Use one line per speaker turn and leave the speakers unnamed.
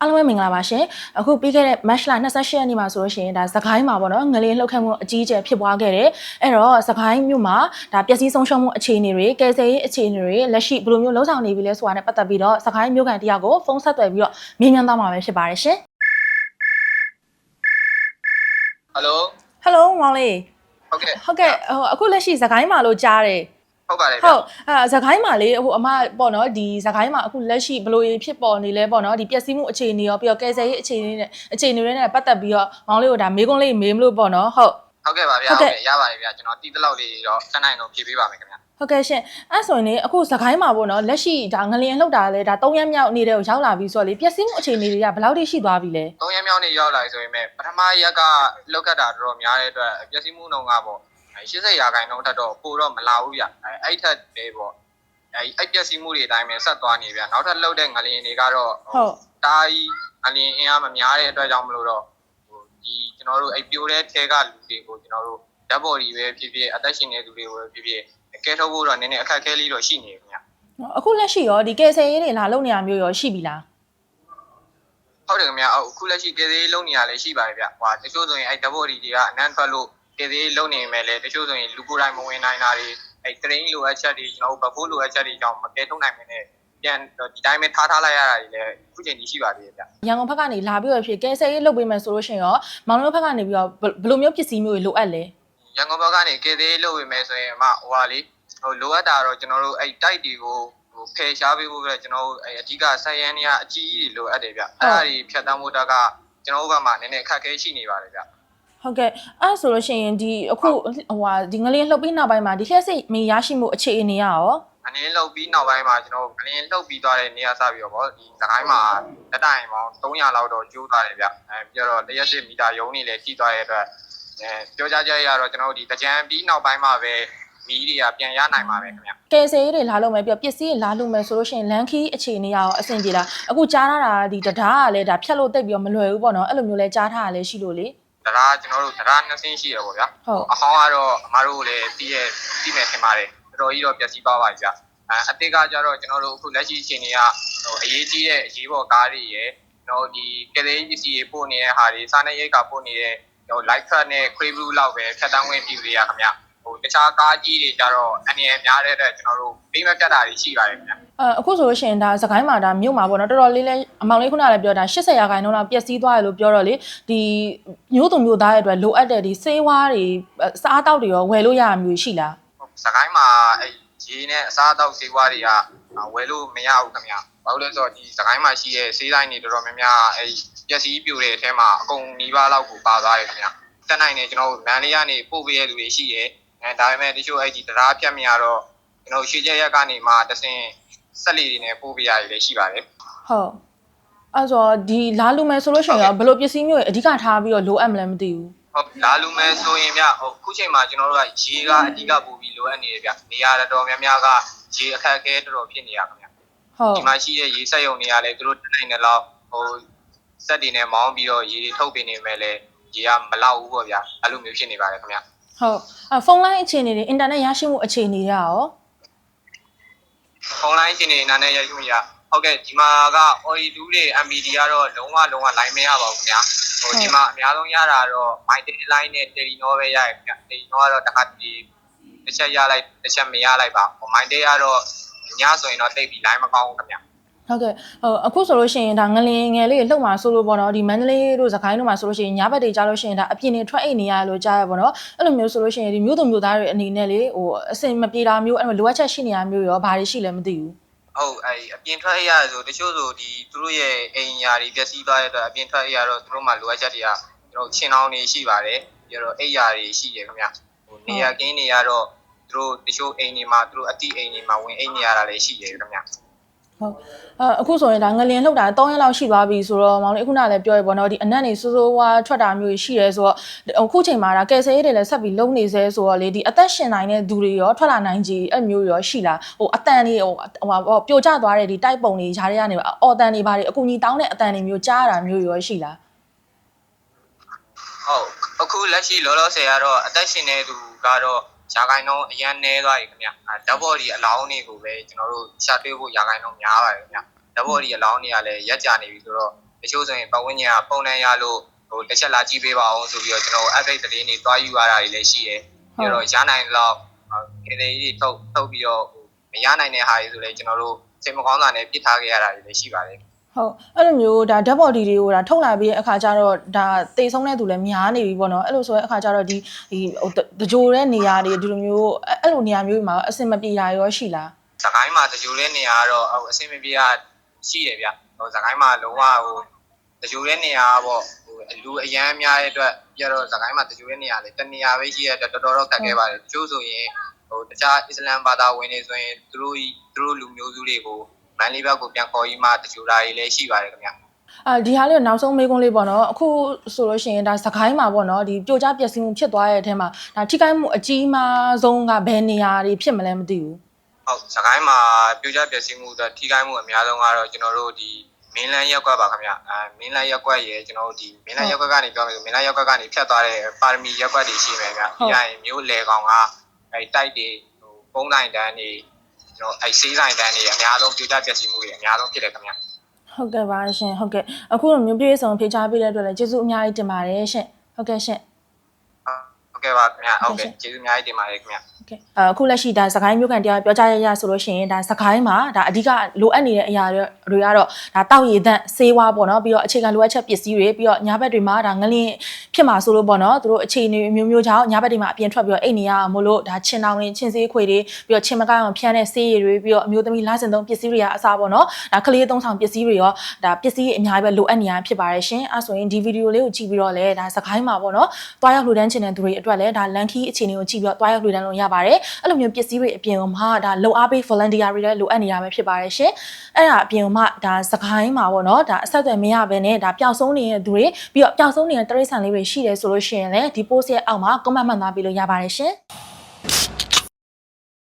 အားလုံးပဲမင်္ဂလာပါရှင်အခုပြီးခဲ့တဲ့ match လ28ရက်နေ့မှာဆိုလို့ရှိရင်ဒါစကိုင်းမှာပေါ့နော်ငလင်းလှုပ်ခတ်မှုအကြီးအကျယ်ဖြစ်ပွားခဲ့တယ်အဲ့တော့စကိုင်းမြို့မှာဒါပျက်စီးဆုံးရှုံးမှုအခြေအနေတွေကယ်ဆယ်ရေးအခြေအနေတွေလက်ရှိဘယ်လိုမျိုးလှုပ်ဆောင်နေပြီလဲဆိုတာနဲ့ပတ်သက်ပြီးတော့စကိုင်းမြို့ကန်တရားကိုဖုန်းဆက်သွယ်ပြီးတော့မြင်းမြန်းသွားမှာပဲဖြစ်ပါတယ်ရှင်
ဟယ်လို
ဟယ်လိုမောင်လေး
ဟုတ်ကဲ့
ဟုတ်ကဲ့ဟိုအခုလက်ရှိစကိုင်းမှာလို့ကြားတယ်
ဟုတ်ပါတယ်ဗျ
ဟုတ်အဲဇကိုင်းမှာလေဟိုအမပေါ့နော်ဒီဇကိုင်းမှာအခုလက်ရှိဘယ်လိုဖြစ်ပေါ်နေလဲပေါ့နော်ဒီပျက်စီးမှုအခြေအနေရောပြီးတော့ကယ်ဆယ်ရေးအခြေအနေနဲ့အခြေအနေတွေနဲ့ပတ်သက်ပြီးတော့မောင်လေးကိုဒါမေးခွန်းလေးမေးမလို့ပေါ့နော်ဟုတ်
ဟုတ်ကဲ့ပါဗျာ
ဟုတ်
ဟုတ်
ကဲ့
ကဲ့ရပါတယ်ဗျာကျွန်တော်တီးတလောက်လေးတော့တန်းနိုင်တော့ဖြည့်ပေးပါမယ်ခင်ဗျာ
ဟုတ်ကဲ့ရှင်အဲ့ဆိုရင်လေအခုဇကိုင်းမှာပေါ့နော်လက်ရှိဒါငလျင်လှုပ်တာလေဒါ၃ရက်မြောက်နေတဲ့ကိုရောက်လာပြီဆိုတော့လေပျက်စီးမှုအခြေအနေတွေကဘယ်လောက်ထိရှိသွားပြီလဲ
သုံးရက်မြောက်နေ့ရောက်လာပြီဆိုရင်ပဲပထမရက်ကလောက်ခတ်တာတော်တော်များတဲ့အတွက်ပျက်စီးမှုနှုန်းကပေါ့ 80ရာခိုင်နှုန်းထက်တော့ပိုတော့မလာဘူးဗျအဲအဲ့ထက်ပဲပေါ့အဲအဲ့ပျက်စီးမှုတွေအတိုင်းပဲဆက်သွားနေဗျာနောက်ထပ်လောက်တဲ့ငလျင်တွေကတော့
ဟုတ်
တားကြီးငလျင်အင်အားမများတဲ့အတွက်ကြောင့်မလို့တော့ဟိုဒီကျွန်တော်တို့အဲ့ပြိုတဲ့ထဲကလူတွေကိုကျွန်တော်တို့ဓာတ်ပေါ်ဒီပဲဖြစ်ဖြစ်အသက်ရှင်နေသူတွေကိုပဲဖြစ်ဖြစ်ကဲထုတ်ဖို့တော့နည်းနည်းအခက်အခဲလေးတော့ရှိနေပြီဗျာ
အခုလက်ရှိရောဒီကယ်ဆယ်ရေးတွေလာလုပ်နေရမျိုးရောရှိပြီလား
ဟုတ်တယ်ခင်ဗျာအခုလက်ရှိကယ်သေးလုံးနေရလဲရှိပါတယ်ဗျဟွာတချို့ဆိုရင်အဲ့ဓာတ်ပေါ်ဒီတွေကအနမ်းထွ က်လို့ကယ်သေးလုံးနေမယ်လေတချို့ဆိုရင်လူကိုယ်တိုင်မဝင်နိုင်တာတွေအဲ့ train လိုအပ်ချက်တွေကျွန်တော်တို့ဘဖိုးလိုအပ်ချက်တွေကြောင့်မကဲထုတ်နိုင်မင်းနဲ့ပြန်ဒီတိုင်းပဲထားထားလိုက်ရတာတွေလည်းအခုချိန်ကြီးရှိပါသေးတယ်ဗျ
ရန်ကုန်ဘက်ကနေလာပြီးတော့ဖြစ်ကယ်ဆယ်ရေးလုပ်ပေးမယ်ဆိုလို့ရှိရင်ရောမောင်တို့ဘက်ကနေပြီးတော့ဘယ်ဘယ်လိုမျိုးပစ္စည်းမျိုးတွေလိုအပ်လဲ
ရန်ကုန်ဘက်ကနေကယ်သေးလုပ်ဝင်မယ်ဆိုရင်အမဟိုဟာလေဟိုလိုအပ်တာတော့ကျွန်တော်တို့အဲ့တိုက်တွေကိုဟိုဖယ်ရှားပေးဖို့ပဲကျွန်တော်တို့အဲ့အဓိကဆက်ရန်နေရအကြီးကြီးတွေလိုအပ်တယ်ဗျအဲ့ဒါတွေဖြတ်တန်းဖို့တက်ကကျွန်တော်တို့ဘက်မှာနည်းနည်းအခက်အခဲရှိနေပါတယ်ဗျ
ဟုတ်ကဲ့အဲ့ဆိုလို့ရှိရင်ဒီအခုဟိုဟာဒီငလင်းလှုပ်ပြီးနောက်ပိုင်းမှာဒီခက်စိတ်မရရှိမှုအခြေအနေရရော
အနေလှုပ်ပြီးနောက်ပိုင်းမှာကျွန်တော်အနေလှုပ်ပြီးသွားတဲ့နေရာစပြီးတော့ဗောဒီစကိုင်းမှာလက်တိုင်ပေါင်း300လောက်တော့ကျိုးသွားတယ်ဗျအဲပြီးတော့တရက်စစ်မီတာယုံနေလေထိသွားတဲ့အတွက်အဲပြောကြကြရတော့ကျွန်တော်တို့ဒီတကြံပြီးနောက်ပိုင်းမှာပဲမီးတွေကပြန်ရနိုင်ပါပဲခင်ဗျ
ကယ်ဆယ်ရေးတွေလာလို့မယ်ပြီးတော့ပစ္စည်းတွေလာလို့မယ်ဆိုလို့ရှိရင်လန်ခီအခြေအနေရရောအဆင်ပြေလားအခုကြားထားတာဒီတရားကလည်းဒါဖြတ်လို့တိတ်ပြီးတော့မလွယ်ဘူးပေါ့နော်အဲ့လိုမျိုးလဲကြားထားတာလည်းရှိလို့လေ
တရားကျွန်တော်တို့တရားနှစ်ဆင်းရှိရပေါ့ဗျာ
ဟုတ်
အဟောင်းကတော့အမားတို့လည်းတီးရတီးမယ်ထင်ပါတယ်တော်တော်ကြီးတော့ပျက်စီးသွားပါပြီဗျအဲအတိတ်ကကြတော့ကျွန်တော်တို့အခုလက်ရှိအချိန်တွေကဟိုအရေးကြီးတဲ့အရေးပေါ်ကားတွေရယ်ကျွန်တော်ဒီကလေးပစ္စည်းတွေပို့နေတဲ့ဟာတွေစားနေရိတ်ကပို့နေတဲ့ဟို light truck နဲ့ crane blue လောက်ပဲဖြတ်တန်းဝင်ပြည်တွေရခင်ဗျဟိုတခြားကားကြီးတွေကြတော့အနေနဲ့များတဲ့အတွက်ကျွန်တော်တို့ပြီးမပြတ်တာတွေရှိပါတယ်ခင်ဗျ
အဲအခုဆိုလို့ရှိရင်ဒါစကိုင်းမှာဒါမြို့မှာပေါ့နော်တော်တော်လေးလဲအမောင်လေးခုနကလည်းပြောတာ80ရာခိုင်နှုန်းလောက်ပျက်စီးသွားတယ်လို့ပြောတော့လေဒီမြို့သူမြို့သားတွေအတွက်လိုအပ်တဲ့ဒီစေးဝါးတွေစားတောက်တွေရောဝယ်လို့ရတာမျိုးရှိလား
စကိုင်းမှာအဲရေနဲ့အစားအသောက်ဆေးဝါးတွေကဝယ်လို့မရဘူးခင်ဗျဘာလို့လဲဆိုတော့ဒီစကိုင်းမှာရှိတဲ့ဆေးတိုင်းတွေတော်တော်များများအဲပျက်စီးပြိုတဲ့အထဲမှာအကုန်နီးပါးလောက်ကိုပါသွားတယ်ခင်ဗျတက်နိုင်တယ်ကျွန်တော်တို့လမ်းလေးကနေပို့ပေးရတဲ့လူတွေရှိတယ်အဲဒါပေမဲ့တချို့အဲ့ဒီတရားဖြတ်မရတော့ကျွန်တော်ရွှေချက်ရက်ကနေမှတဆင် ဆက်လီတွေနဲ့ပို့ပေးရတယ်လည်းရှိပါတယ်
ဟုတ်အဲ့ဆိုတော့ဒီလာလူမယ်ဆိုလို့ရှိရင်ရောဘယ်လိုပစ္စည်းမျိုးတွေအဓိကထားပြီးတော့လိုအပ်မလဲမသိဘူး
ဟုတ်လာလူမဲဆိုရင်ဗျဟိုခုချိန်မှာကျွန်တော်တို့ကရေကအဓိကပို့ပြီးလိုအပ်နေတယ်ဗျနေရာတော်များများကရေအခက်အခဲတော်တော်ဖြစ်နေရခင်ဗျ
ဟုတ်
ဒီမှာရှိတဲ့ရေဆက်ရုံတွေကလည်းသူတို့တက်နိုင်တဲ့လောက်ဟိုစက်တွေနဲ့မောင်းပြီးတော့ရေတွေထုတ်ပေးနေမယ်လေရေကမလောက်ဘူးပေါ့ဗျာအဲ့လိုမျိုးဖြစ်နေပါတယ်ခင်ဗျ
ဟုတ်အဲဖုန်းလိုင်းအခြေအနေတွေအင်တာနက်ရရှိမှုအခြေအနေတွေရော
ဖုန်းလိုင်းရှင်နေနာနဲ့ရရှိမြဟုတ်ကဲ့ဒီမှာက OE2 တွေ MBD ကတော့လုံးဝလုံးဝ line မရပါဘူးခင်ဗျဟိုဒီမှာအများဆုံးရတာတော့ MyTel line နဲ့ Telenor ပဲရရခင်ဗျ Telenor ကတော့တစ်ခါတည်းတစ်ချက်ရလိုက်တစ်ချက်မရလိုက်ပါဟို MyTel ကတော့ညဆိုရင်တော့တိတ်ပြီး line မကောင်းဘူးခင်ဗျ
ဟုတ်ကဲ့ဟိုအခုဆိုလို့ရှိရင်ဒါငလင်ငယ်လေးလှုပ်မှာဆိုလို့ပေါ့နော်ဒီမန္တလေးတို့စကိုင်းတို့မှာဆိုလို့ရှိရင်ညဘက်တွေကြားလို့ရှိရင်ဒါအပြင်နေထွက်အိတ်နေရလို့ကြားရပေါ့နော်အဲ့လိုမျိုးဆိုလို့ရှိရင်ဒီမြို့သူမြို့သားတွေအနေနဲ့လေဟိုအစင်မပြေတာမျိုးအဲ့လိုလိုအပ်ချက်ရှိနေတာမျိုးရောဘာတွေရှိလဲမသိဘူး
ဟုတ်အဲ့အပြင်ထွက်ရဆိုတချို့ဆိုဒီသူတို့ရဲ့အိမ်ယာတွေပျက်စီးသွားတဲ့အတွက်အပြင်ထွက်ရတော့သူတို့မှလိုအပ်ချက်တွေကကျွန်တော်ချင်းအောင်နေရှိပါတယ်ပြီးတော့အိမ်ယာတွေရှိတယ်ခင်ဗျဟိုနေရာကင်းနေရတော့သူတို့တချို့အိမ်တွေမှာသူတို့အတိအိမ်တွေမှာဝင်အိမ်နေရတာလည်းရှိတယ်ခင်ဗျ
ဟုတ်အဲအခုဆိုရင်ဒါငလင်လှုပ်တာ3ရက်လောက်ရှိသွားပြီဆိုတော့မောင်လေးအခုနကလည်းပြောရပေါ့နော်ဒီအနက်နေစိုးစိုးဝါးထွက်တာမျိုးရှိရဲဆိုတော့အခုချိန်မှာဒါကယ်ဆယ်ရေးတွေလည်းဆက်ပြီးလုံနေစေဆိုတော့လေဒီအသက်ရှင်နိုင်တဲ့သူတွေရောထွက်လာနိုင်ကြီးအဲ့မျိုးရောရှိလားဟိုအတန်လေးဟိုဟိုပြိုကျသွားတဲ့ဒီတိုက်ပုံတွေဂျားတွေကနေအော်တန်တွေဘာတွေအကူကြီးတောင်းတဲ့အတန်တွေမျိုးကြားရတာမျိုးရောရှိလား
ဟုတ်အခုလက်ရှိလောလောဆယ်ကတော့အသက်ရှင်နေသူကတော့ ရာဂိုင်းလုံးအရန်နေသွားပြီခင်ဗျအဲဓာတ်ဘော်ဒီအလောင်းတွေကိုပဲကျွန်တော်တို့ရှာတွေ့ဖို့ရာဂိုင်းလုံးများပါတယ်ခင်ဗျဓာတ်ဘော်ဒီအလောင်းတွေကလည်းရက်ကြနေပြီဆိုတော့တချို့ဆိုရင်ပတ်ဝန်းကျင်ကပုံနှံရလို့ဟိုတစ်ချက်လာကြည့်ပေးပါအောင်ဆိုပြီးတော့ကျွန်တော် update သတင်းတွေတွားယူရတာတွေလည်းရှိတယ်ပြီးတော့ရနိုင်တော့ကလေးတွေထုတ်ထုတ်ပြီးတော့မရနိုင်တဲ့ဟာတွေဆိုလည်းကျွန်တော်တို့စိတ်မကောင်းတာနဲ့ပြစ်ထားခဲ့ရတာတွေလည်းရှိပါတယ်
ဟုတ်အဲ့လိုမျိုးဒါ dead body တွေကိုဒါထုတ်လာပြီးတဲ့အခါကျတော့ဒါတေဆုံးတဲ့သူလည်းများနေပြီပေါ့နော်အဲ့လိုဆိုရင်အခါကျတော့ဒီဒီဟိုတကြိုတဲ့နေရာတွေဒီလိုမျိုးအဲ့အဲ့လိုနေရာမျိုးတွေမှာအဆင်မပြေတာရောရှိလား
စကိုင်းမှာတကြိုတဲ့နေရာကတော့ဟိုအဆင်မပြေတာရှိတယ်ဗျဟိုစကိုင်းမှာလုံးဝဟိုတကြိုတဲ့နေရာပေါ့ဟိုလူအရန်များတဲ့အတွက်ပြတော့စကိုင်းမှာတကြိုတဲ့နေရာလေတနေရာပဲရှိရတဲ့တော်တော်တော့ခက်ခဲပါတယ်တချို့ဆိုရင်ဟိုတခြားအစ္စလမ်ဘာသာဝင်တွေဆိုရင်သူတို့သူတို့လူမျိုးစုတွေကို မန်လေးဘက်ကိုပြန်ခေါ်ပြီးမှတကြိုတာတွေလည်းရှိပါတယ်ခင်ဗျ
အာဒီဟာလေးကိုနောက်ဆုံးမေးခွန်းလေးပေါ့နော်အခုဆိုလို့ရှိရင်ဒါစကိုင်းမှာပေါ့နော်ဒီပြိုကျပျက်စီးမှုဖြစ်သွားတဲ့အထက်မှာဒါထိခိုက်မှုအကြီးမားဆုံးကဘယ်နေရာတွေဖြစ်မလဲမသိဘူး
ဟုတ်စကိုင်းမှာပြိုကျပျက်စီးမှုအတွက်ထိခိုက်မှုအများဆုံးကတော့ကျွန်တော်တို့ဒီမင်းလန်းရက်ကွက်ပါခင်ဗျအဲမင်းလန်းရက်ကွက်ရယ်ကျွန်တော်တို့ဒီမင်းလန်းရက်ကွက်ကနေပြောမယ်ဆိုမင်းလန်းရက်ကွက်ကနေဖြတ်သွားတဲ့ပါရမီရက်ကွက်တွေရှိမယ်ဗျဒီကရင်မျိုးလေကောင်ကအဲတိုက်တွေဟိုပုံးတိုင်းတန်းတွေ ကျွန်တော်အဲစေးဆိုင်တန်းတွေအများဆုံးဒေတာပြည့်စုံမှုတွေအများဆုံးဖြစ်တယ်ခင်ဗျ
ဟုတ်ကဲ့ပါရှင်ဟုတ်ကဲ့အခုလိုမျိုးပြည့်စုံဖြေချပေးတဲ့အတွက်လည်းကျေးဇူးအများကြီးတင်ပါတယ်ရှင်ဟုတ်ကဲ့ရှင်
ဟုတ်ကဲ့ပါခင်ဗျဟုတ်ကဲ့ကျေးဇူးအများကြီးတင်ပါတယ်ခင်ဗျ
အခုလက်ရှိဒါစကိုင်းမြို့ကန်တရားပြောကြားရရဆိုလို့ရှိရင်ဒါစကိုင်းမှာဒါအဓိကလိုအပ်နေတဲ့အရာတွေကတော့ဒါတောက်ရည်သန့်ဆေးဝါးပေါ့နော်ပြီးတော့အခြေခံလိုအပ်ချက်ပစ္စည်းတွေပြီးတော့ညာဘက်တွေမှာဒါငလင်းဖြစ်မှာဆိုလို့ပေါ့နော်သူတို့အခြေအနေမျိုးမျိုးကြောင့်ညာဘက်တွေမှာအပြင်ထွက်ပြီးတော့အိတ်နေရအောင်မို့လို့ဒါချင်းတောင်ရင်းချင်းစေးခွေတွေပြီးတော့ချင်းမကောင်းအောင်ဖျန်းတဲ့ဆေးရည်တွေပြီးတော့အမျိုးသမီးလားစင်သုံးပစ္စည်းတွေကအစားပေါ့နော်ဒါကလေးသုံးဆောင်ပစ္စည်းတွေရောဒါပစ္စည်းအများကြီးပဲလိုအပ်နေရဖြစ်ပါတယ်ရှင်အဲဆိုရင်ဒီဗီဒီယိုလေးကိုကြည့်ပြီးတော့လည်းဒါစကိုင်းမှာပေါ့နော်တွားရောက်လှူဒန်းချင်တဲ့သူတွေအတွက်လည်းဒါလန်ခီအခြေအနေကိုကြည့်ပြီးတော့တွားရောက်လှူဒန်းလို့ရပါတယ်အဲ့လိုမျိုးပစ္စည်းတွေအပြင်မှာဒါလုံအားပေး volunteer တွေလည်းလိုအပ်နေရမှာဖြစ်ပါတယ်ရှင်အဲ့ဒါအပြင်မှာဒါစကိုင်းမှာပေါ့နော်ဒါအဆက်အသွယ်မရဘဲနဲ့ဒါပျောက်ဆုံးနေတဲ့သူတွေပြီးတော့ပျောက်ဆုံးနေတဲ့တရိတ်ဆန်လေးတွေရှိတယ်ဆိုလို့ရှိရင်လည်းဒီ post ရဲ့အောက်မှာ comment မှတ်သားပေးလို့ရပါတယ်ရှင်